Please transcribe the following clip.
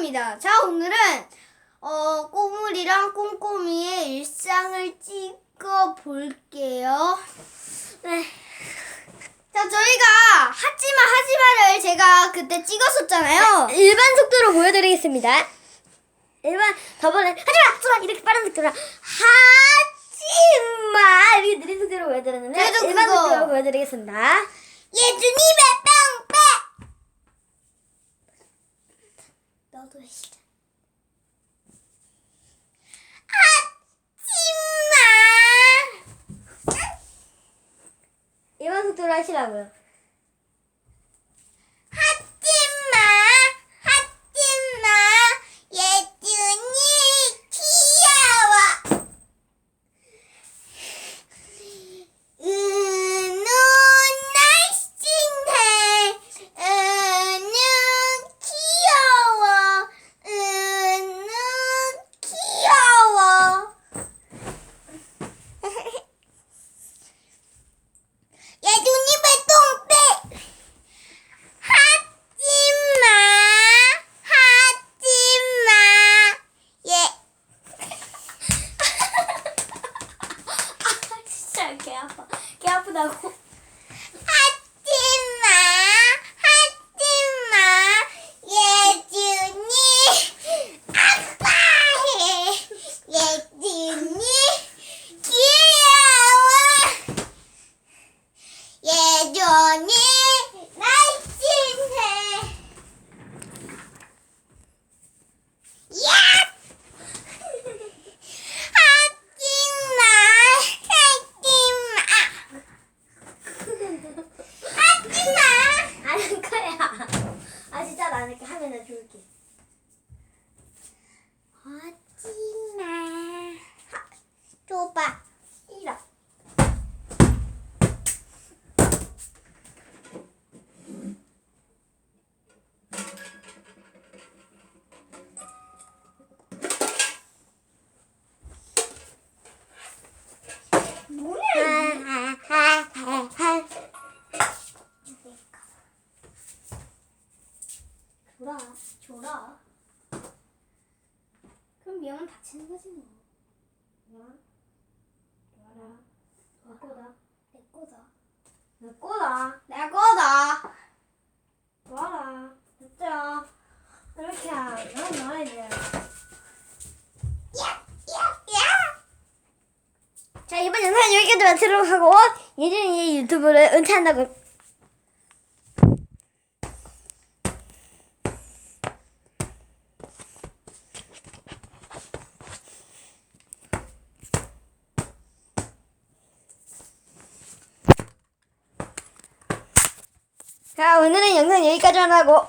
시간입니다. 자, 오늘은 어, 꼬물이랑 꼼꼼이의 일상을 찍어 볼게요. 네. 자, 저희가 하지마 하지마를 제가 그때 찍었었잖아요. 일반 속도로 보여드리겠습니다. 일반 저번에 하지마 하지마 이렇게 빠른 속도로 하지마 이렇게 느린 속도로 보여드렸는데 그래도 일반 그거- 속도로 보여드리겠습니다. 예준님의 빵 너도 시작. 하지마! 일반 속도로 하시라고요. quer a, quer a da rua. 안 할게. 하면 나 줄게. 하지 줘라 줘라 그럼 미영은 다치는 거지 뭐 놔라. 내 거다. 내 거다 내 거다. 내 거다 놔라. 됐죠? 이렇게 하면 넣어야 돼. 야야야 자 이번 영상 여기까지 마치도록 하고 예준이 유튜브를 은퇴한다고 자 오늘은 영상 여기까지만 하고